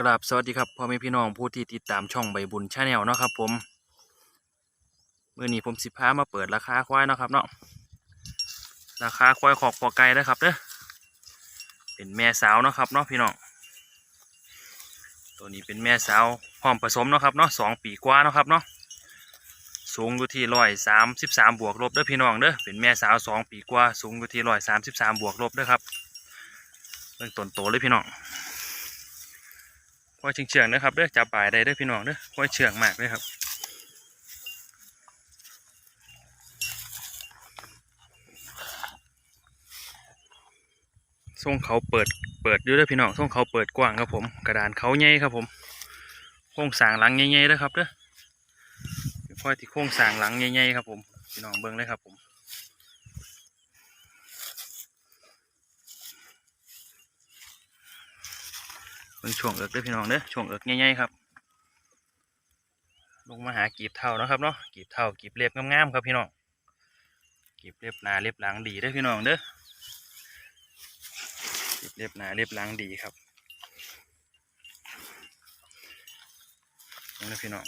กราบสวัสดีครับพ่อแม่พี่น้องผู้ที่ติดตามช่องใบบุญชาแนลเนาะครับ ผมมื่อนี้ผมสิพามาเปิดราคาควายเนาะครับเนาะราคาควายขอกพอไก่นะครับเด้อเป็นแม่สาวเนาะครับเนาะพี่น้องตัวนี้เป็นแม่สาวพร้อมผสมเนาะครับเนาะสองปีกว่าเนาะครับเนาะสูงอยู่ที่ร้อยสามสิบสามบวกลบเด้อพี่น้องเด้อเป็นแม่สาวสองปีกว่าสูงอยู่ที่ร้อยสามสิบสามบวกลบเด้อครับเบิ่องต้นโตเลยพี่น้อง ควายเชื่องๆนะครับเด้อจับปลายได้เด้อพี่น้องเด้อควายเชื่องมากเลยครับทรงเขาเปิดเปิดอยู่เด้อพี่น้องทรงเขาเปิดกว้างครับผม กระดานเขาใหญ่ครับผมโครงสางหลังใหญ่ๆเด้อครับเด้อควายที่โครงสางหลังใหญ่ๆครับผมพี่น้องเบิ่งเลยครับผม บิ่งช่วงเอิกด้อพี่น้องเด้อช่วงเอิกใหญ่ๆครับ ลงมาหากีบเท่านะครับเนาะกีบเท่ากีบเล็บงามๆครับพี่น้องกีบเล็บหนาเล็บหลังดีเด้อพี่น้องเด้อกีบเล็บหนาเล็บหลังดีครับนี่นะพี่น้อง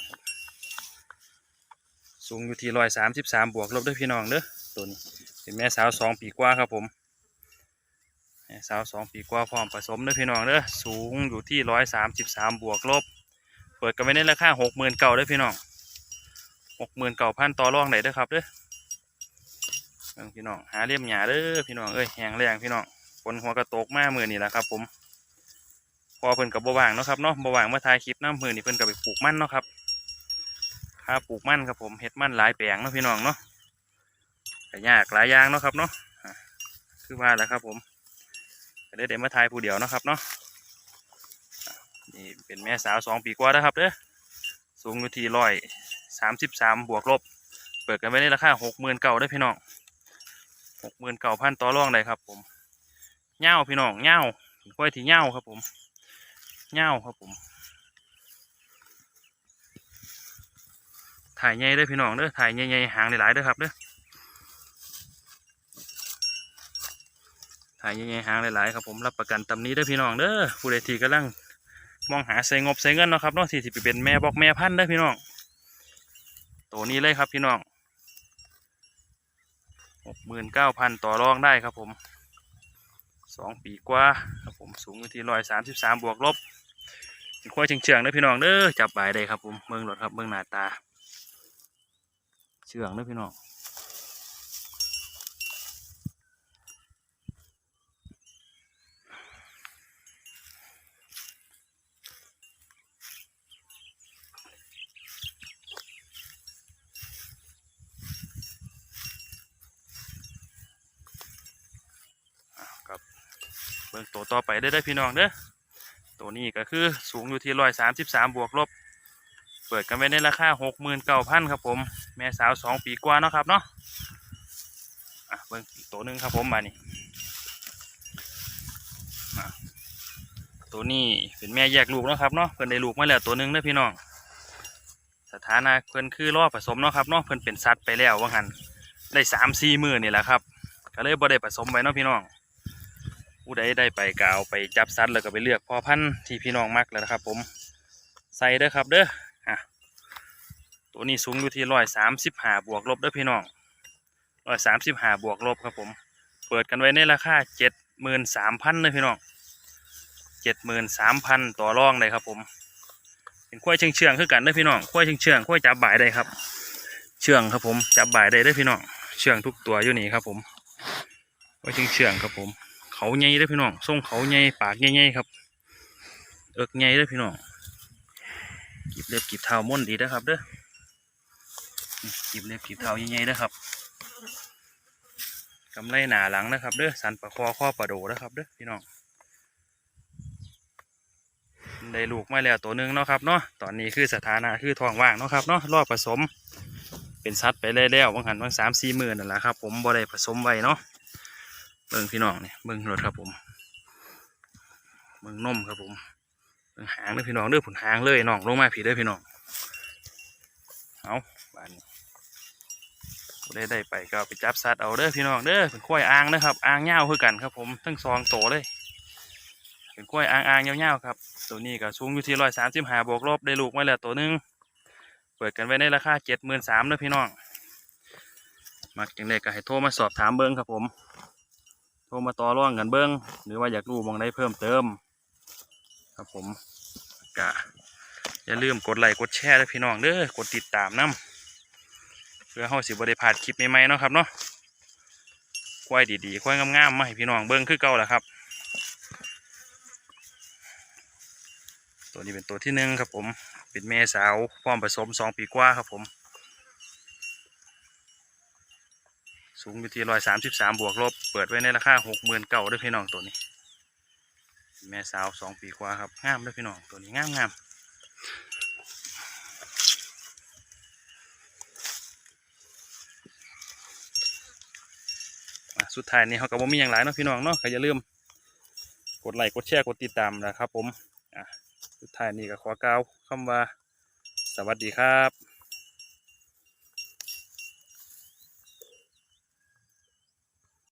สูงอยู่ที่ร้อยสามสิบสามบวกลบด้อพี่น้องเด้อตัวนี้เป็นแม่สาวสองปีกว่าครับผม สาวสองปีกว่าพร้อมผสมเด้อพี่น้องเด้อสูงอยู่ที่ร้อยสามสิบสามบวกลบ เปิดกันไว้ในราคาหกหมื่นเก่าเด้อพี่น้องหกหมื่นเก่าพันต่อรองได้เด้อครับเด้อพี่น้องหาเลี่ยมหยาเด้อพี่น้องเอ้ยแหงแรงพี่น้องฝนหัวกระตกมากมือนี่แหละครับ ผม พอเพิ่นกับบว่างเนาะครับเนาะบว่างมาถ่ายคลิปน้ำมือนี่เพิ่นกับไปปลูกมั่นเนาะครับค่าปลูกมั่นครับผมเฮ็ดมั่นหลายแปลงเนาะพี่น้องเนาะก็ยากหลายอย่างเนาะครับเนาะอะคือว่าแหละครับผม ก็ได้เดี๋ยวมาทายผู้เดียวนะครับเนาะนี่เป็นแม่สาวสองปีกว่าแล้วครับเด้อสูงอยู่ที่ร้อยสามสิบสามบวกลบ เปิดกันไว้ในราคาหกหมื่นเก่าได้พี่น้องหกหมื่นเก่าพันต่อรองได้ครับ ผมเง่าพี่น้องเง่าเป็นกล้วยที่เง่าครับ ผมเง่าครับผมถ่ายใหญ่เด้อพี่น้องเด้อถ่ายใหญ่ๆหางหลายๆเด้อครับเด้อายยังไงหางหลายๆครับผมรับประกันตำนี้เด้พี่น้องเด้อผู้ใดที่กำลังมองหาใส่งบใส่เงินเนาะครับเนาะที่สิไปเป็นแม่บอกแม่พันธุ์เด้อพี่น้องตัวนี้เลยครับพี่น้องหกหมื่นเก้าพันต่อรองได้ครับผมสองปีกว่าครับผมสูงอยู่ที่ร้อยสามสิบสามบวกลบควายเชื่องๆเด้อพี่น้องเด้อจับใบได้ครับผมเมืองหลดครับเมืองหน้าตาเชื่องเด้อพี่น้อง บิ่งตัวต่อไปได้อเด้พี่น้องเด้อตัวนี้ก็คือสูงอยู่ที่ร้อยสามสิบสามบวกลบ เปิดกันไว้ในราคาหกหมื่นเก้าพันครับผม แม่สาวสองปีกว่าเนาะครับเนาะอะเบิ่งอีกตัวหนึ่งครับผมมานี่อะตัวนี้เป็นแม่แยกลูกเนาะครับเนาะเพิ่นได้ลูกมาแล้วตัวหนึ่งเด้อพี่น้อง สถานะเพิ่นคือรอบผสมเนาะครับเนาะเพิ่นเป็นสัตว์ไปแล้วว่างั้นได้สามสี่มือนี่แหละครับ ก็เลยบ่ได้ผสมไว้เนาะพี่น้อง ผู้ใดได้ไปก็เอาไปจับสัตว์แล้วก็ไปเลือกพ่อพันธุ์ที่พี่น้องมักแล้วนะครับ ผมใส่เด้อครับเด้ออะตัวนี้สูงอยู่ที่ร้อยสามสิบห้าบวกลบเด้อพี่น้องร้อยสามสิบห้าบวกลบครับผม เปิดกันไว้ในราคาเจ็ดหมื่นสามพันเลยพี่น้องเจ็ดหมื่นสามพันต่อรองเลยครับ ผมเป็นกล้วยเชื่องเชื่องคือกันเด้อพี่น้องกล้วยเชื่องเชืองๆกล้วยจับบ่ายได้ครับ เชื่องครับผมจับบ่ายได้เด้อพี่น้องเชื่องทุกตัวอยู่นี่ครับ ผมกล้วยเชื่องเชืองครับผม เขาใหญ่เด้อพี่น้องทรงเขาใหญ่ปากใหญ่ๆครับ เอิกใหญ่เด้อพี่น้องกีบเล็บกีบเท้าม่นดีนะครับเด้อกีบเล็บกีบเท้าใหญ่ๆเด้อครับกำไรหนาหลังนะครับเด้อสันปะคอข้อปลาโดนะครับเด้อพี่น้องได้ลูกมาแล้วตัวหนึ่งเนาะครับเนาะตอนนี้คือสถานะคือท้องว่างเนาะครับเนาะรอบผสมเป็นสัตว์ไปแล้วบางหันบางสามสี่หมื่นนั่นแหละครับ ผมบ่ได้ผสมไว้เนาะ เบิ่งพี่น้องเนี่ยเบิ่งรถครับผมเบิ่งนมครับผมเบิ่งหางเด้อพี่น้องเด้อผุนหางเลยน้องลงมาผีเด้อพี่น้องเอาบ้านนี้ได้ได้ไปก็ไปจับสัตว์เอาเด้อพี่น้องเด้อเป็นควายอ่างนะครับอ่างเง่าคือกันครับผมทั้งสองโตเลยเป็นกล้วยอ่างๆยาวๆครับตัวนี้ก็สูงอยู่ที่ร้อยสามสิบห้าบวกลบได้ลูกมาแล้วตัวหนึงเปิดกันไว้ในราคาเจ็ดหมื่นสามเด้อพี่น้องมักจังไดก็ให้โทรมาสอบถามเบิ้งครับผม โทรมาต่อร่องกันเบิ้งหรือว่าอยากรู้หมองได้เพิ่มเติม ครับผมก็อย่าลืมกดไลค์กดแชร์ด้วยพี่น้องเด้อกดติดตามนํเพื่อเฮาสิบ่ได้พลาดคลิปใหม่ๆเนาะครับเนาะควายดีๆควายงามๆมาให้พี่น้องเบิ้งคือเก่าแหละครับ ตัวนี้เป็นตัวที่หนึ่งครับผม เป็นแม่สาวพร้อมผสมสองปีกว่าครับผม สูงอยู่ที่ร้อยสามสิบสามบวกลบ เปิดไว้ในราคาหกหมื่นเก่าด้วยพี่น้องตัวนี้ แม่สาวสองปีกว่าครับงามด้วยพี่น้องตัวนี้งามงามสุดท้ายนี้เขาก็บ่มีอย่างไรเนาะพี่น้องเนาะก็อย่าลืมกดไลค์กดแชร์กดติดตามนะครับผมสุดท้ายนี้ก็ขอกล่าวคำว่า สวัสดีครับ